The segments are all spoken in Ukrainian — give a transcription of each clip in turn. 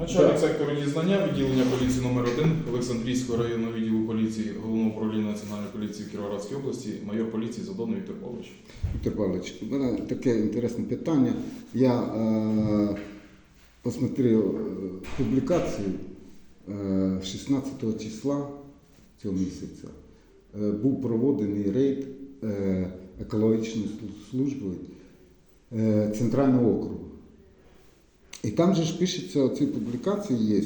Начальник сектору дізнання відділення поліції номер 1 Олександрійського районного відділу поліції Головного управління Національної поліції в Кіровоградській області, майор поліції Задонов Віктор Павлович. Віктор Павлович, у мене таке інтересне питання. Я е, посмотрел е, публікацію е, 16 числа цього місяця. Е, був проведений рейд е, екологічної слу- служби е, Центрального округу. І там же ж пишеться, у цій публікації є,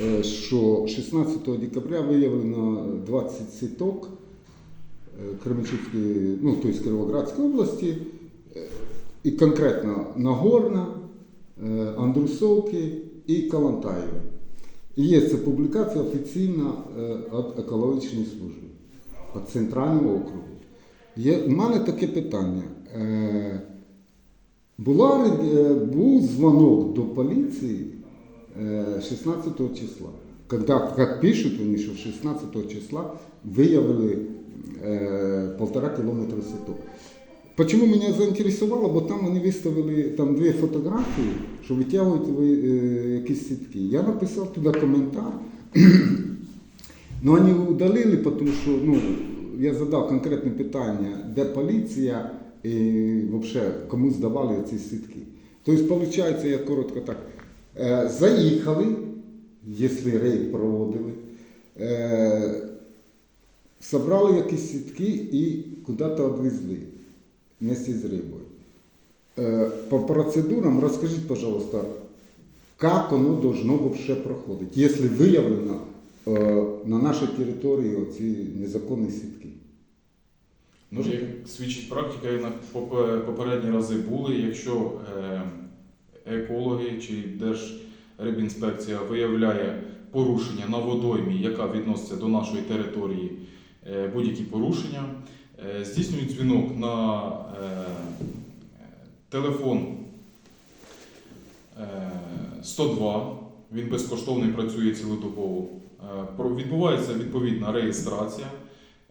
е, що 16 декабря виявлено 20 сіток е, Кременчуцької, ну, тобто Кіровоградської області, е, і конкретно Нагорна, е, Андрусовки і Калантаєва. Є ця публікація офіційна е, від екологічної служби Центрального округу. У мене таке питання. Е, була, е, був дзвонок до поліції е, 16 числа. Когда, как пишут они, что 16 числа выявили э, полтора километра сеток. Почему меня заинтересовало? Бо там вони виставили там дві фотографії, що витягують ви, е, якісь сітки. Я написав туди коментар. Ну, вони удалили, тому що ну, я задав конкретне питання, де поліція і взагалі кому здавали ці сітки. Тобто, виходить, я коротко так. Е, заїхали, якщо рейд проводили, е, собрали якісь сітки і куди-то відвезли вместе з рибою. Е, по процедурам розкажіть, пожалуйста, как оно должно вообще проходить, если выявлено э, на нашей территории оці незаконні сітки? Ну, як свідчить практика, попередні рази були, якщо е, екологи чи Держрибінспекція виявляє порушення на водоймі, яка відноситься до нашої території, е, будь-які порушення, е, здійснюють дзвінок на телефон е, 102, він безкоштовний працює цілодобово. Відбувається відповідна реєстрація.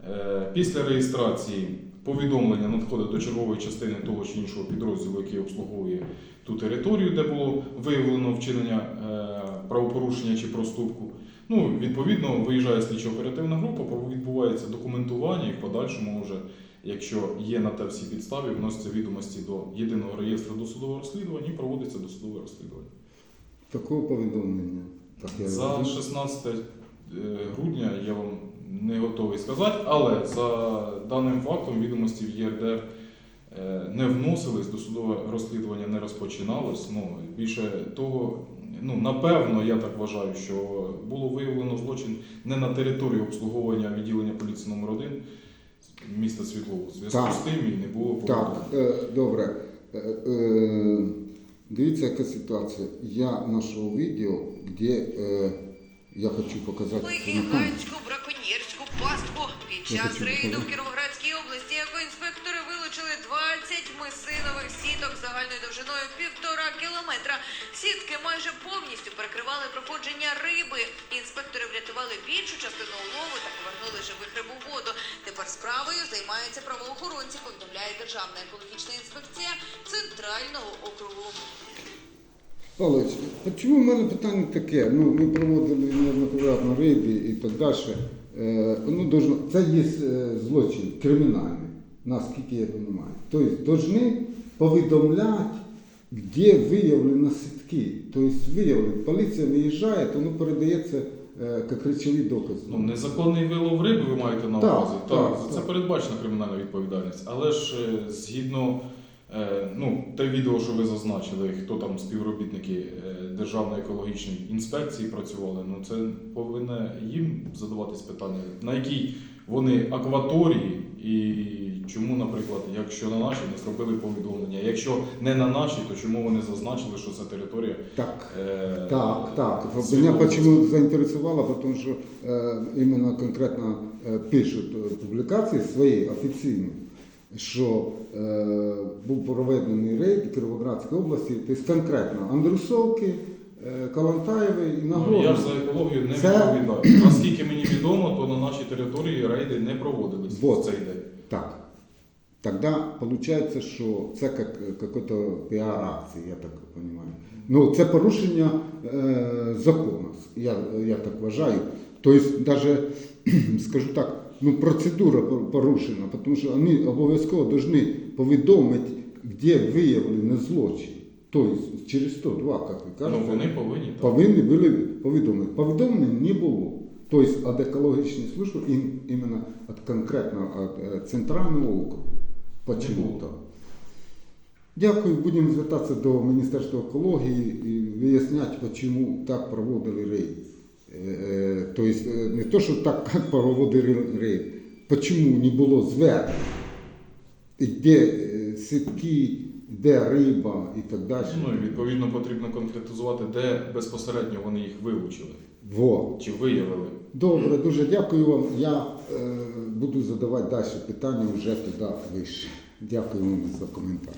Е, Після реєстрації повідомлення надходить до чергової частини того чи іншого підрозділу, який обслуговує ту територію, де було виявлено вчинення е, правопорушення чи проступку. Ну, відповідно, виїжджає слідчо-оперативна група, відбувається документування і в подальшому вже, якщо є на те всі підстави, вносяться відомості до єдиного реєстру досудового розслідування і проводиться досудове розслідування. Такого повідомлення. Так, я За 16 е, грудня я вам не готовий сказати, але за даним фактом відомості в ЄРДР е, не вносились, досудове розслідування не розпочиналось. Ну, більше того, ну, напевно, я так вважаю, що було виявлено злочин не на території обслуговування відділення поліції номер 1 міста Світлову. В зв'язку Так. з тим і не було Так, повідомлення. е, добре. Е, дивіться, яка ситуація. Я знайшов відео, де я хочу показати пастку. Під час рейду в. Кіровоградській області екоінспектори вилучили 20 мисинових сіток загальною довжиною півтора кілометра. Сітки майже повністю перекривали проходження риби. Інспектори врятували більшу частину улову та повернули живих риб у воду. Тепер справою займаються правоохоронці, повідомляє Державна екологічна інспекція Центрального округу. Павлович, чому в мене питання таке? Ну, ми проводили неоднократно рейди і так далі. Е, ну, должно, це є е, злочин кримінальний, наскільки я розумію. Тобто, повинні повідомляти, де виявлено сітки. Тобто, виявлено, поліція виїжджає, то воно передається е, як речові докази. Ну, незаконний вилов риби ви маєте на Так, увазі. Так, так, за це так. передбачена кримінальна відповідальність. Але ж згідно ну, те відео, що ви зазначили, хто там співробітники е, Державної екологічної інспекції працювали, ну це повинне їм задаватись питання, на якій вони акваторії і чому, наприклад, якщо на нашій не зробили повідомлення, якщо не на нашій, то чому вони зазначили, що це територія Так. е, Так, так. Меня Світловодська? почему заинтересовало, потому что э, именно конкретно э, пишуть э, публікації свої офіційні, що е, був проведений рейд Кіровоградської області, тобто конкретно Андрусовки, е, Калантаєвої і Ну, я ж за екологію не Це- відповідаю. Наскільки мені відомо, то на нашій території рейди не проводились Вот. в цей день. Так. Тогда получается, що це як какой-то піар-акція, я так розумію. Ну, це порушення е, закону, я, я так вважаю. Тобто, навіть, скажу так, ну, процедура порушена, тому що вони обов'язково повинні повідомити, де виявлено злочин. Тобто, через 102, як ви Ну, вони повинні так. повинні були повідомити. Повідомлень не було. Тобто від екологічної служби, ім- іменно від конкретно від е, центрального округу. Почему так? Дякую. Будемо звертатися до Міністерства екології і виясняти, чому так проводили рейд. Е, Тобто е, не то, що так як проводили рейд, чому не було звернень, де е, сітки, де риба і так далі. Ну і відповідно потрібно конкретизувати, де безпосередньо вони їх вилучили Во. чи виявили. Добре, дуже дякую вам. Я е, буду задавати далі питання вже туди вище. Дякую вам за коментар.